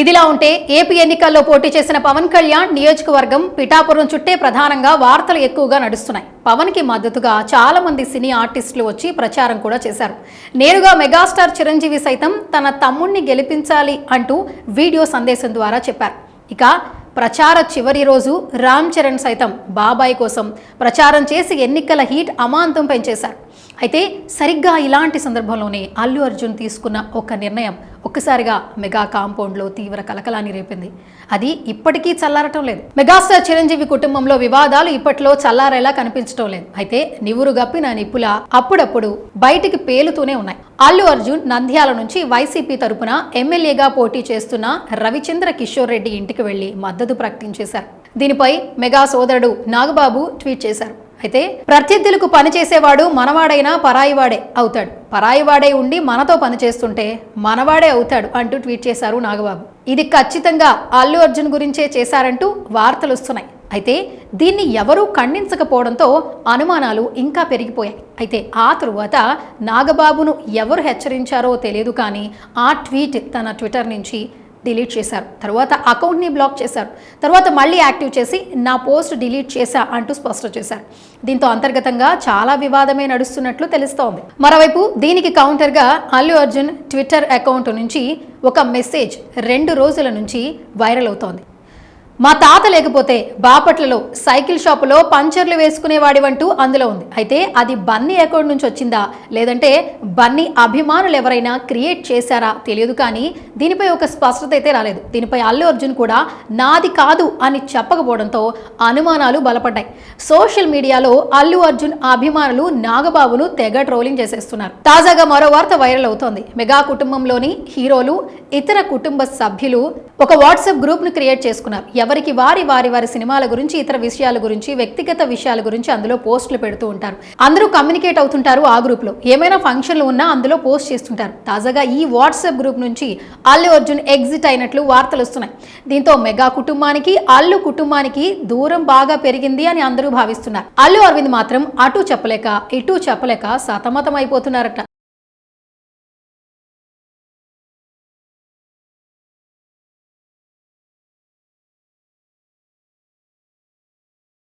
ఇదిలా ఉంటే ఏపీ ఎన్నికల్లో పోటీ చేసిన పవన్ కళ్యాణ్ నియోజకవర్గం పిఠాపురం చుట్టే ప్రధానంగా వార్తలు ఎక్కువగా నడుస్తున్నాయి. పవన్కి మద్దతుగా చాలా మంది సినీ ఆర్టిస్టులు వచ్చి ప్రచారం కూడా చేశారు. నేరుగా మెగాస్టార్ చిరంజీవి సైతం తన తమ్ముణ్ణి గెలిపించాలి అంటూ వీడియో సందేశం ద్వారా చెప్పారు. ఇక ప్రచార చివరి రోజు రామ్ చరణ్ సైతం బాబాయ్ కోసం ప్రచారం చేసి ఎన్నికల హీట్ అమాంతం పెంచేశారు. అయితే సరిగ్గా ఇలాంటి సందర్భంలోనే అల్లు అర్జున్ తీసుకున్న ఒక నిర్ణయం ఒక్కసారిగా మెగా కాంపౌండ్లో తీవ్ర కలకలాన్ని రేపింది. అది ఇప్పటికీ చల్లారటం లేదు. మెగాస్టార్ చిరంజీవి కుటుంబంలో వివాదాలు ఇప్పట్లో చల్లారేలా కనిపించడం లేదు. అయితే నివురు గప్పిన నిప్పుల అప్పుడప్పుడు బయటికి పేలుతూనే ఉన్నాయి. అల్లు అర్జున్ నంద్యాల నుంచి వైసీపీ తరపున ఎమ్మెల్యేగా పోటీ చేస్తున్న రవిచంద్ర కిషోర్ రెడ్డి ఇంటికి వెళ్ళి మద్దతు ప్రకటించేశారు. దీనిపై మెగా సోదరుడు నాగబాబు ట్వీట్ చేశారు. అయితే ప్రత్యర్థులకు పనిచేసేవాడు మనవాడైనా పరాయివాడే అవుతాడు. పరాయివాడే ఉండి మనతో పనిచేస్తుంటే మనవాడే అవుతాడు అంటూ ట్వీట్ చేశారు నాగబాబు. ఇది ఖచ్చితంగా అల్లు అర్జున్ గురించే చేశారంటూ వార్తలు వస్తున్నాయి. అయితే దీన్ని ఎవరూ ఖండించకపోవడంతో అనుమానాలు ఇంకా పెరిగిపోయాయి. అయితే ఆ తరువాత నాగబాబును ఎవరు హెచ్చరించారో తెలియదు కానీ ఆ ట్వీట్ తన ట్విట్టర్ నుంచి డిలీట్ చేశారు. తర్వాత అకౌంట్ని బ్లాక్ చేశారు. తర్వాత మళ్ళీ యాక్టివ్ చేసి నా పోస్ట్ డిలీట్ చేశా అంటూ స్పష్టం చేశారు. దీంతో అంతర్గతంగా చాలా వివాదమే నడుస్తున్నట్లు తెలుస్తోంది. మరోవైపు దీనికి కౌంటర్గా అల్లు అర్జున్ ట్విట్టర్ అకౌంట్ నుంచి ఒక మెసేజ్ రెండు రోజుల నుంచి వైరల్ అవుతోంది. మా తాత లేకపోతే బాపట్లలో సైకిల్ షాపులో పంచర్లు వేసుకునేవాడివంటూ అందులో ఉంది. అయితే అది బన్నీ అకౌంట్ నుంచి వచ్చిందా? లేదంటే బన్నీ అభిమానులు ఎవరైనా క్రియేట్ చేశారా? తెలియదు కానీ దీనిపై ఒక స్పష్టత అయితే రాలేదు. దీనిపై అల్లు అర్జున్ కూడా నాది కాదు అని చెప్పకపోవడంతో అనుమానాలు బలపడ్డాయి. సోషల్ మీడియాలో అల్లు అర్జున్ అభిమానులు నాగబాబును తెగ ట్రోలింగ్ చేసేస్తున్నారు. తాజాగా మరో వార్త వైరల్ అవుతోంది. మెగా కుటుంబంలోని హీరోలు ఇతర కుటుంబ సభ్యులు ఒక వాట్సాప్ గ్రూప్ను క్రియేట్ చేసుకున్నారు. ఎవరికి వారి వారి వారి సినిమాల గురించి ఇతర విషయాల గురించి వ్యక్తిగత విషయాల గురించి అందులో పోస్టులు పెడుతూ ఉంటారు. అందరూ కమ్యూనికేట్ అవుతుంటారు ఆ గ్రూప్లో ఏమైనా ఫంక్షన్లు ఉన్నా అందులో పోస్ట్ చేస్తుంటారు. తాజాగా ఈ వాట్సాప్ గ్రూప్ నుంచి అల్లు అర్జున్ ఎగ్జిట్ అయినట్లు వార్తలు వస్తున్నాయి. దీంతో మెగా కుటుంబానికి అల్లు కుటుంబానికి దూరం బాగా పెరిగింది అని అందరూ భావిస్తున్నారు. అల్లు అరవింద్ మాత్రం అటు చెప్పలేక ఇటు చెప్పలేక సతమతం అయిపోతున్నారట